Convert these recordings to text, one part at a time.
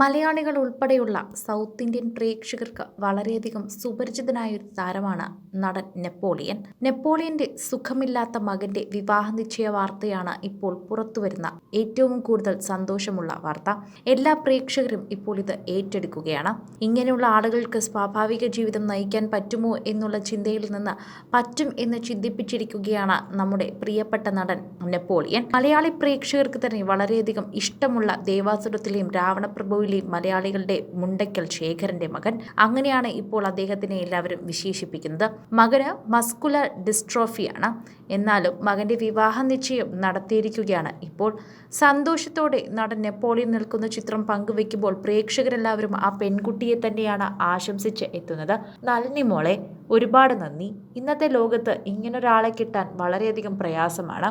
മലയാളികൾ ഉൾപ്പെടെയുള്ള south Indian പ്രേക്ഷകർക്ക് വളരെയധികം സുപരിചിതനായ ഒരു താരമാണ് നടൻ നെപ്പോളിയൻ. നെപ്പോളിയന്റെ സുഖമില്ലാത്ത മകന്റെ വിവാഹ നിശ്ചയ വാർത്തയാണ് ഇപ്പോൾ പുറത്തുവരുന്ന ഏറ്റവും കൂടുതൽ സന്തോഷമുള്ള വാർത്ത. എല്ലാ പ്രേക്ഷകരും ഇപ്പോൾ ഇത് ഏറ്റെടുക്കുകയാണ്. ഇങ്ങനെയുള്ള ആളുകൾക്ക് സ്വാഭാവിക ജീവിതം നയിക്കാൻ പറ്റുമോ എന്നുള്ള ചിന്തയിൽ നിന്ന് പറ്റും എന്ന് ചിന്തിപ്പിച്ചിരിക്കുകയാണ് നമ്മുടെ പ്രിയപ്പെട്ട നടൻ നെപ്പോളിയൻ. മലയാളി പ്രേക്ഷകർക്ക് തന്നെ വളരെയധികം ഇഷ്ടമുള്ള ദേവാസുരത്തിലെയും രാവണപ്രഭുവിലെയും മലയാളികളുടെ മുണ്ടയ്ക്കൽ ശേഖരന്റെ മകൻ. അങ്ങനെയാണ് ഇപ്പോൾ അദ്ദേഹത്തിനെ എല്ലാവരും വിശേഷിപ്പിക്കുന്നത്. മകന് മസ്കുലർ ഡിസ്ട്രോഫിയാണ്. എന്നാലും മകന്റെ വിവാഹ നിശ്ചയം നടത്തിയിരിക്കുകയാണ്. ഇപ്പോൾ സന്തോഷത്തോടെ നടൻ നെപ്പോളിയൻ നിൽക്കുന്ന ചിത്രം പങ്കുവെക്കുമ്പോൾ പ്രേക്ഷകരെല്ലാവരും ആ പെൺകുട്ടിയെ തന്നെയാണ് ആശംസിച്ച് എത്തുന്നത്. നളിനി മോളെ ഒരുപാട് നന്ദി. ഇന്നത്തെ ലോകത്ത് ഇങ്ങനൊരാളെ കിട്ടാൻ വളരെയധികം പ്രയാസമാണ്.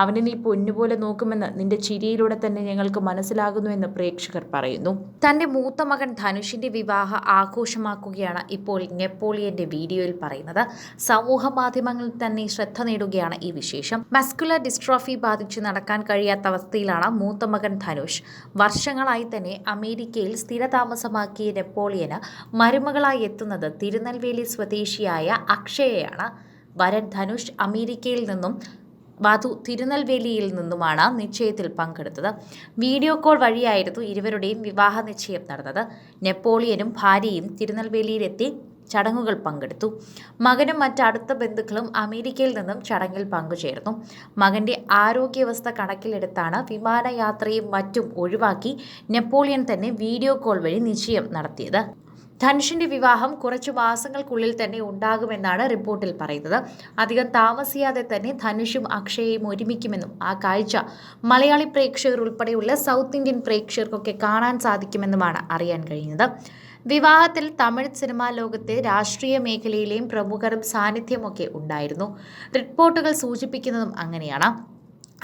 അവനെ നീ പൊന്നുപോലെ നോക്കുമെന്ന് നിന്റെ ചിരിയിലൂടെ തന്നെ ഞങ്ങൾക്ക് മനസ്സിലാകുന്നു എന്ന് പ്രേക്ഷകർ പറയുന്നു. തന്റെ മൂത്ത മകൻ ധനുഷിന്റെ വിവാഹ ആഘോഷമാക്കുകയാണ് ഇപ്പോൾ നെപ്പോളിയന്റെ വീഡിയോയിൽ പറയുന്നത്. സമൂഹ മാധ്യമങ്ങളിൽ തന്നെ ശ്രദ്ധ നേടുകയാണ് ഈ വിശേഷം. മസ്കുലർ ഡിസ്ട്രോഫി ബാധിച്ച് നടക്കാൻ കഴിയാത്ത അവസ്ഥയിലാണ് മൂത്ത മകൻ ധനുഷ്. വർഷങ്ങളായി തന്നെ അമേരിക്കയിൽ സ്ഥിരതാമസമാക്കിയ നെപ്പോളിയന് മരുമകളായി എത്തുന്നത് തിരുനെൽവേലി സ്വദേശിയായ അക്ഷയയാണ്. വരൻ ധനുഷ് അമേരിക്കയിൽ നിന്നും വധു തിരുനെൽവേലിയിൽ നിന്നുമാണ് നിശ്ചയത്തിൽ പങ്കെടുത്തത്. വീഡിയോ കോൾ വഴിയായിരുന്നു ഇരുവരുടെയും വിവാഹ നിശ്ചയം നടന്നത്. നെപ്പോളിയനും ഭാര്യയും തിരുനെൽവേലിയിലെത്തി ചടങ്ങുകൾ പങ്കെടുത്തു. മകനും മറ്റ് അടുത്ത ബന്ധുക്കളും അമേരിക്കയിൽ നിന്നും ചടങ്ങിൽ പങ്കുചേർന്നു. മകന്റെ ആരോഗ്യവസ്ഥ കണക്കിലെടുത്താണ് വിമാനയാത്രയും മറ്റും ഒഴിവാക്കി നെപ്പോളിയൻ തന്നെ വീഡിയോ കോൾ വഴി നിശ്ചയം നടത്തിയത്. ധനുഷിന്റെ വിവാഹം കുറച്ചു മാസങ്ങൾക്കുള്ളിൽ തന്നെ ഉണ്ടാകുമെന്നാണ് റിപ്പോർട്ടിൽ പറയുന്നത്. അധികം താമസിയാതെ തന്നെ ധനുഷും അക്ഷയയും ഒരുമിക്കുമെന്നും ആ കാഴ്ച മലയാളി പ്രേക്ഷകർ ഉൾപ്പെടെയുള്ള സൗത്ത് ഇന്ത്യൻ പ്രേക്ഷകർക്കൊക്കെ കാണാൻ സാധിക്കുമെന്നുമാണ് അറിയാൻ കഴിയുന്നത് വിവാഹത്തിൽ തമിഴ് സിനിമാ ലോകത്തെ രാഷ്ട്രീയ മേഖലയിലെയും പ്രമുഖരും സാന്നിധ്യമൊക്കെ ഉണ്ടായിരുന്നു. റിപ്പോർട്ടുകൾ സൂചിപ്പിക്കുന്നതും അങ്ങനെയാണ്.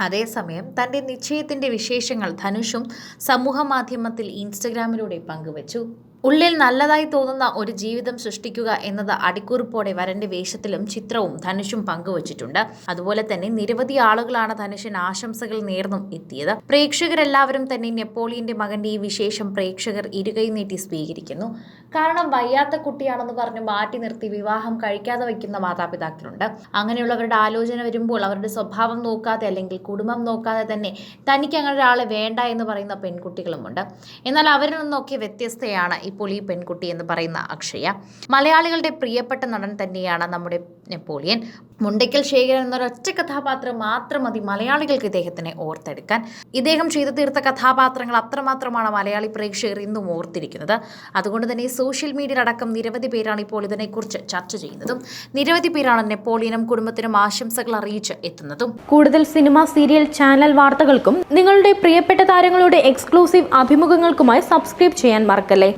അതേസമയം തന്റെ നിശ്ചയത്തിന്റെ വിശേഷങ്ങൾ ധനുഷും സമൂഹ മാധ്യമത്തിൽ ഇൻസ്റ്റഗ്രാമിലൂടെ പങ്കുവച്ചു. ഉള്ളിൽ നല്ലതായി തോന്നുന്ന ഒരു ജീവിതം സൃഷ്ടിക്കുക എന്നത് അടിക്കുറിപ്പോടെ വരന്റെ വേഷത്തിലും ചിത്രവും ധനുഷും പങ്കുവച്ചിട്ടുണ്ട്. അതുപോലെ തന്നെ നിരവധി ആളുകളാണ് ധനുഷിന് ആശംസകൾ നേർന്നും എത്തിയത്. പ്രേക്ഷകരെല്ലാവരും തന്നെ നെപ്പോളിയന്റെ മകന്റെ ഈ വിശേഷം പ്രേക്ഷകർ ഇരുകൈ നീട്ടി സ്വീകരിക്കുന്നു. കാരണം വയ്യാത്ത കുട്ടിയാണെന്ന് പറഞ്ഞ് മാറ്റി നിർത്തി വിവാഹം കഴിക്കാതെ വയ്ക്കുന്ന മാതാപിതാക്കളുണ്ട്. അങ്ങനെയുള്ളവരുടെ ആലോചന വരുമ്പോൾ അവരുടെ സ്വഭാവം നോക്കാതെ അല്ലെങ്കിൽ കുടുംബം നോക്കാതെ തന്നെ തനിക്ക് അങ്ങനെ ഒരാളെ വേണ്ട എന്ന് പറയുന്ന പെൺകുട്ടികളുമുണ്ട്. എന്നാൽ അവരിൽ നിന്നൊക്കെ വ്യത്യസ്തയാണ് ഈ പെൺകുട്ടി എന്ന് പറയുന്ന അക്ഷയ. മലയാളികളുടെ പ്രിയപ്പെട്ട നടൻ തന്നെയാണ് നമ്മുടെ നെപ്പോളിയൻ. മുണ്ടയ്ക്കൽ ശേഖരൻ എന്നൊരൊറ്റ കഥാപാത്രം മാത്രം മതി മലയാളികൾക്ക് ഇദ്ദേഹത്തിനെ ഓർത്തെടുക്കാൻ. ഇദ്ദേഹം ചെയ്തു തീർത്ത കഥാപാത്രങ്ങൾ അത്രമാത്രമാണ് മലയാളി പ്രേക്ഷകർ ഇന്നും ഓർത്തിരിക്കുന്നത്. അതുകൊണ്ട് തന്നെ സോഷ്യൽ മീഡിയയിലടക്കം നിരവധി പേരാണ് ഇപ്പോൾ ഇതിനെക്കുറിച്ച് ചർച്ച ചെയ്യുന്നതും നിരവധി പേരാണ് നെപ്പോളിയനും കുടുംബത്തിനും ആശംസകൾ അറിയിച്ച് എത്തുന്നതും. കൂടുതൽ സിനിമ സീരിയൽ ചാനൽ വാർത്തകൾക്കും നിങ്ങളുടെ പ്രിയപ്പെട്ട താരങ്ങളുടെ എക്സ്ക്ലൂസീവ് അഭിമുഖങ്ങൾക്കുമായി സബ്സ്ക്രൈബ് ചെയ്യാൻ മറക്കല്ലേ?